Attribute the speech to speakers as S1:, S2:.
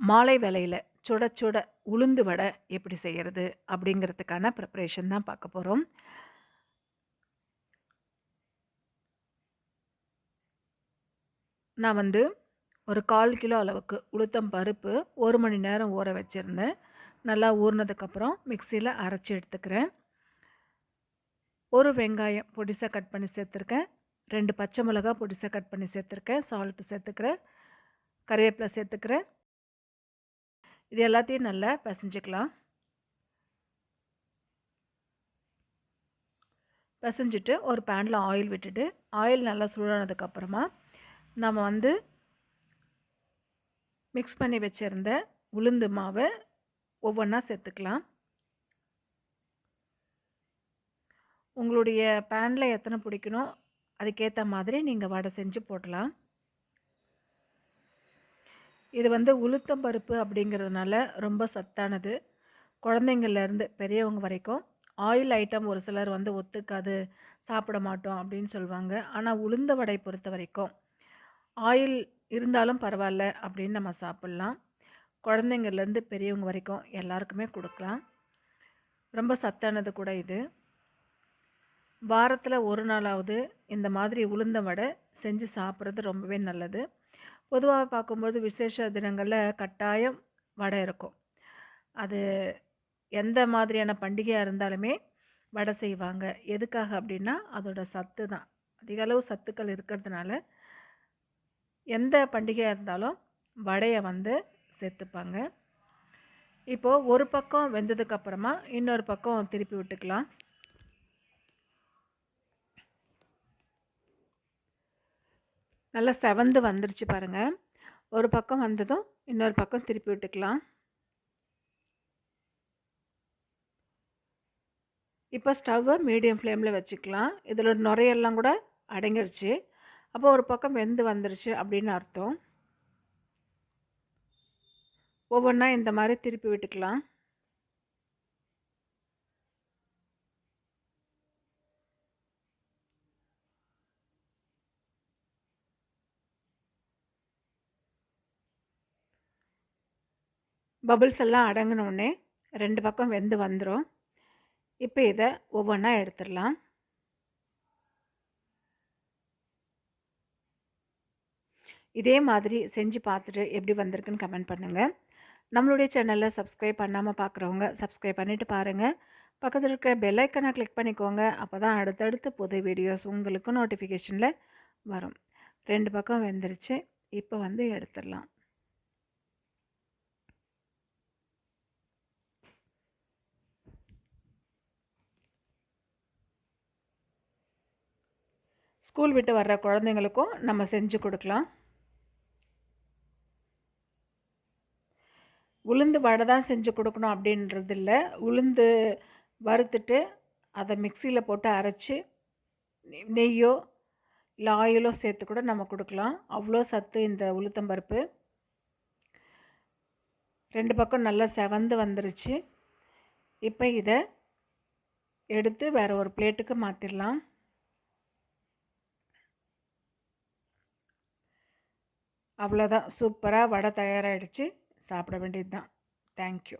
S1: மாலை வேலையில் சுட சுட உளுந்து வடை எப்படி செய்கிறது அப்படிங்கிறதுக்கான ப்ரிப்பரேஷன் தான் பார்க்க போகிறோம் நான் வந்து ஒரு 1/4 கிலோ அளவுக்கு உளுத்தம் பருப்பு ஒரு மணி நேரம் ஊற வச்சுருந்தேன் நல்லா ஊறினதுக்கப்புறம் மிக்சியில் அரைச்சி எடுத்துக்கிறேன். ஒரு வெங்காயம் பொடிசாக கட் பண்ணி சேர்த்துருக்கேன். ரெண்டு பச்சை மிளகா பொடிசாக கட் பண்ணி சேர்த்துருக்கேன். சால்ட்டு சேர்த்துக்கிறேன். கருவேப்பிலை சேர்த்துக்கிறேன். இது எல்லாத்தையும் நல்லா பெசஞ்சுக்கலாம். பசைஞ்சிட்டு ஒரு பேனில் ஆயில் விட்டுட்டு, ஆயில் நல்லா சூடானதுக்கப்புறமா நம்ம வந்து மிக்ஸ் பண்ணி வச்சுருந்த உளுந்து மாவை ஒவ்வொன்றா சேர்த்துக்கலாம். உங்களுடைய பேனில் எத்தனை பிடிக்கணும், அதுக்கேற்ற மாதிரி நீங்கள் வடை செஞ்சு போடலாம். இது வந்து உளுத்தம் பருப்பு அப்படிங்கிறதுனால ரொம்ப சத்தானது. குழந்தைங்கள்லேருந்து பெரியவங்க வரைக்கும். ஆயில் ஐட்டம் ஒரு சிலர் வந்து ஒத்துக்காது, சாப்பிட மாட்டோம் அப்படின்னு சொல்லுவாங்க. ஆனால் உளுந்த வடை பொறுத்த வரைக்கும் ஆயில் இருந்தாலும் பரவாயில்ல அப்படின்னு நம்ம சாப்பிட்லாம் குழந்தைங்கள்லேருந்து பெரியவங்க வரைக்கும் எல்லாருக்குமே கொடுக்கலாம் ரொம்ப சத்தானது கூட இது. வாரத்தில் ஒரு நாளாவது இந்த மாதிரி உளுந்த வடை செஞ்சு சாப்பிட்றது ரொம்பவே நல்லது. பொதுவாக பார்க்கும்போது விசேஷ தினங்களில் கட்டாயம் வடை இருக்கும். அது எந்த மாதிரியான பண்டிகையாக இருந்தாலுமே வடை செய்வாங்க. எதுக்காக அப்படின்னா, அதோட சத்து தான். அதிக அளவு சத்துக்கள் இருக்கிறதுனால, எந்த பண்டிகையாக இருந்தாலும் வடையை வந்து சேர்த்துப்பாங்க. இப்போது ஒரு பக்கம் வெந்ததுக்கு அப்புறமா, இன்னொரு பக்கம் திருப்பி விட்டுக்கலாம். நல்லா செவந்து வந்துருச்சு பாருங்கள் ஒரு பக்கம் வந்ததும், இன்னொரு பக்கம் திருப்பி விட்டுக்கலாம். இப்போ ஸ்டவ்வை மீடியம் ஃப்ளேமில் வச்சுக்கலாம். இதில் நுரையெல்லாம் கூட அடங்கிருச்சு. அப்போ ஒரு பக்கம் வெந்து வந்துருச்சு அப்படின்னு அர்த்தம். ஒவ்வொன்றா இந்த மாதிரி திருப்பி விட்டுக்கலாம். பபுள்ஸ் எல்லாம் அடங்கினோடனே ரெண்டு பக்கம் வெந்து வந்துடும் இப்போ இதை ஒவ்வொன்றா எடுத்துடலாம் இதே மாதிரி செஞ்சு பார்த்துட்டு எப்படி வந்திருக்குன்னு கமெண்ட் பண்ணுங்கள் நம்மளுடைய சேனலில் சப்ஸ்கிரைப் பண்ணாமல் பார்க்குறவங்க, சப்ஸ்கிரைப் பண்ணிவிட்டு பாருங்கள் பக்கத்தில் இருக்கிற பெல்லைக்கனை கிளிக் பண்ணிக்கோங்க. அப்போ தான் அடுத்தடுத்து புது வீடியோஸ் உங்களுக்கு நோட்டிஃபிகேஷனில் வரும். ரெண்டு பக்கம் வெந்துருச்சு. இப்போ வந்து எடுத்துடலாம் ஸ்கூல் விட்டு வர்ற குழந்தைங்களுக்கும் நம்ம செஞ்சு கொடுக்கலாம் உளுந்து வடை தான் செஞ்சு கொடுக்கணும் அப்படின்றது இல்லை உளுந்து வறுத்துட்டு, அதை மிக்சியில் போட்டு அரைச்சி நெய்யோ, இல்லை ஆயிலோ சேர்த்து கூட நம்ம கொடுக்கலாம் அவ்வளோ சத்து இந்த உளுத்தம் பருப்பு. 2 பக்கம் நல்லா செவந்து வந்துருச்சு. இப்போ இதை எடுத்து வேறு ஒரு பிளேட்டுக்கு மாற்றிடலாம் அவ்வளோதான். சூப்பராக வடை தயாராகிடுச்சு சாப்பிட வேண்டியது தான். Thank you.